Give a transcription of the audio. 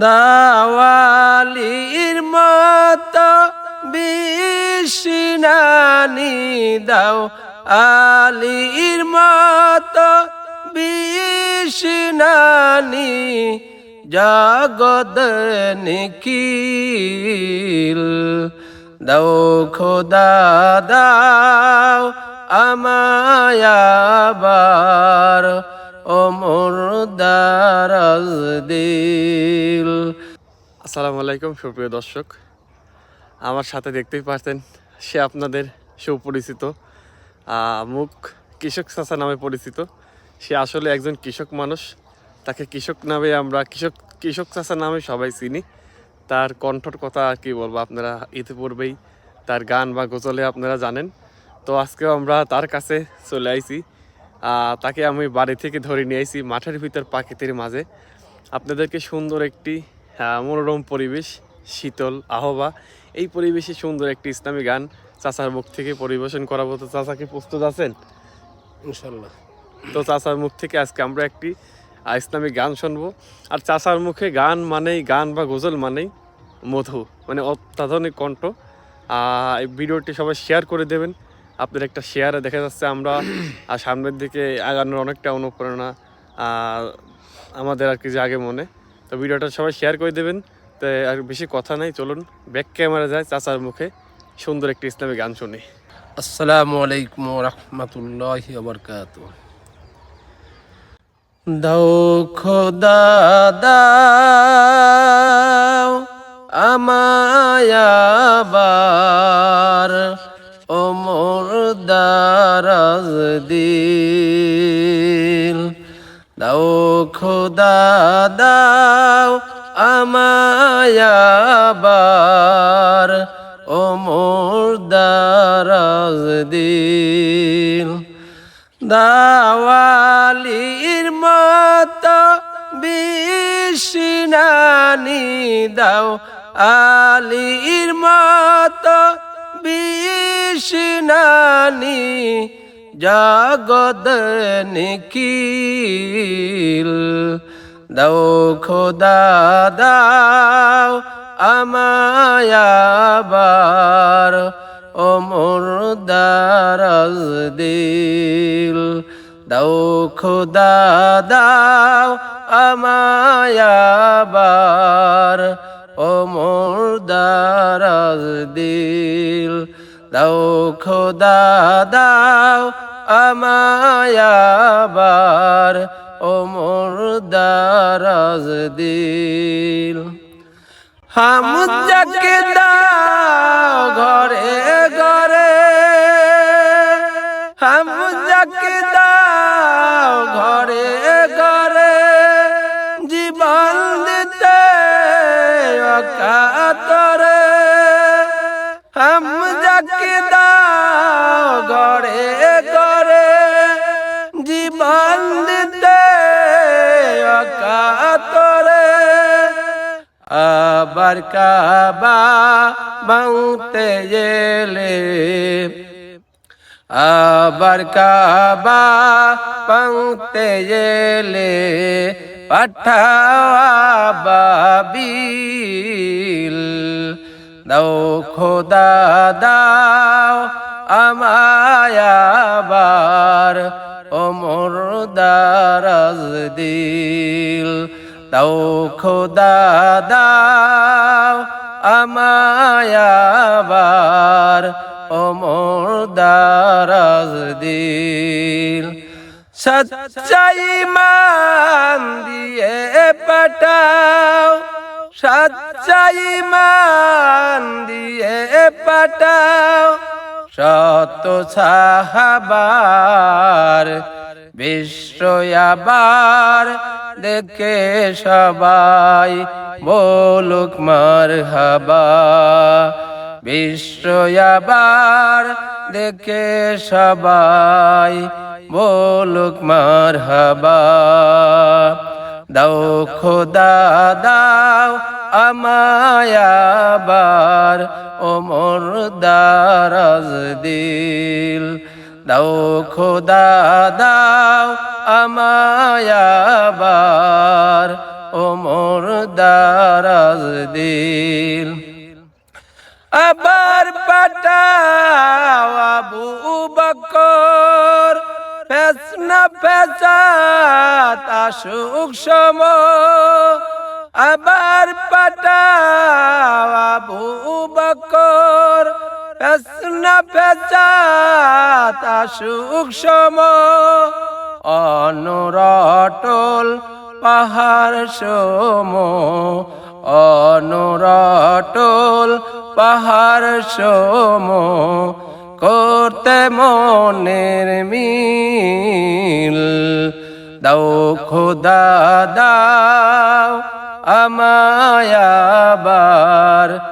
দাওয়ালির মত বিষ্ণানি দাও। আলির মত বিষ্ণানি জগদ নিখিল। দাও খোদা দাও আমায়াবার ওমর দারাজ দিল। আসসালামু আলাইকুম, সুপ্রিয় দর্শক। আমার সাথে দেখতেই পারতেন সে আপনাদের সুপরিচিত মুখ কৃষক চাচা নামে পরিচিত। সে আসলে একজন কৃষক মানুষ। তাকে কৃষক নামে আমরা, কৃষক কৃষক চাচা নামে সবাই চিনি। তার কণ্ঠর কথা আর কি বলব আপনারা, ইতিপূর্বেই তার গান বা গজলে আপনারা জানেন। তো আজকেও আমরা তার কাছে চলে আইছি। তাকে আমি বাড়ি থেকে ধরে নিয়ে আইছি মাঠের ভিতর পাখিদের মাঝে। আপনাদেরকে সুন্দর একটি মনোরম পরিবেশ শীতল আহ্বা। এই পরিবেশে সুন্দর একটি ইসলামী গান চাচার মুখ থেকে পরিবেশন করাবো। তো চাচা কি প্রস্তুত আছেন? ইনশাল্লাহ। তো চাচার মুখ থেকে আজকে আমরা একটি ইসলামী গান শুনব। আর চাচার মুখে গান মানেই গান বা গজল মানেই মধু মানে অত্যাধুনিক কণ্ঠ। এই ভিডিওটি সবাই শেয়ার করে দেবেন। আপনার একটা শেয়ারে দেখা যাচ্ছে আমরা আহ, সামনের দিকে আগানোর অনেকটা অনুপ্রেরণা আমাদের আর কি যে আগে মনে। তো ভিডিওটা সবাই শেয়ার করে দেবেন তো আর বেশি কথা নাই চলুন ব্যাক ক্যামেরা যায় চাচার মুখে সুন্দর একটি ইসলামী গান শুনি। আসসালামু আলাইকুম রহমতুল্লাহ বরকাত দাও খোদা দাও আমায়াবার দিল। দাও খোদা, দাও আমায়াবার ওমর দারাজ দিল। দাওয়ালির মত বিষ্ণানি দাও আলির মত বিষ্ণানি জগদ নিখিল, দাও খোদা, দাও আমায়াবার ওমর দারাজ দিল। দাও খোদা, দাও আমায়াবার ওমর দারাজ দিল। দাও খোদা, দাও আমায়াবার ওমর দারাজ দিল হাম যাকে দাও ঘরে ঘরে। হাম যাকে আবার কাবা বাংতে গেলে। আবার কাবা বাংতে গেলে পাঠাওয়া বাবিল। দাও খোদা, দাও আমায়াবার ওমর দারাজ দিল। দাও, খোদা দাও আমায়াবার ওমর দারাজ দিল। সচ্চাই মান দিয়ে পাঠাও, সচ্চাই মান দিয়ে পাঠাও শত সাহাবার বিশ্বয়াবার দেখে সবাই বলুক মার হাবা বিশ্বয়াবার দেখে সবাই বলুক মার হাবা দাও খোদা, দাও আমায়াবার ওমর দারাজ দিল। দাও খোদা, দাও আমায়াবার ও মোর দারাজ দিল। আবার পাঠাও আবু বকর ফেসনা ফেসাত আসুক সম। আবার পাঠাও আবু বকর ফেসনা ফেসাত আসুক সম। অনুরটল পাহাড় সম। অনুরটল পাহাড় সম। করতে মনের মিল। দাও খোদা, দাও আমায়াবার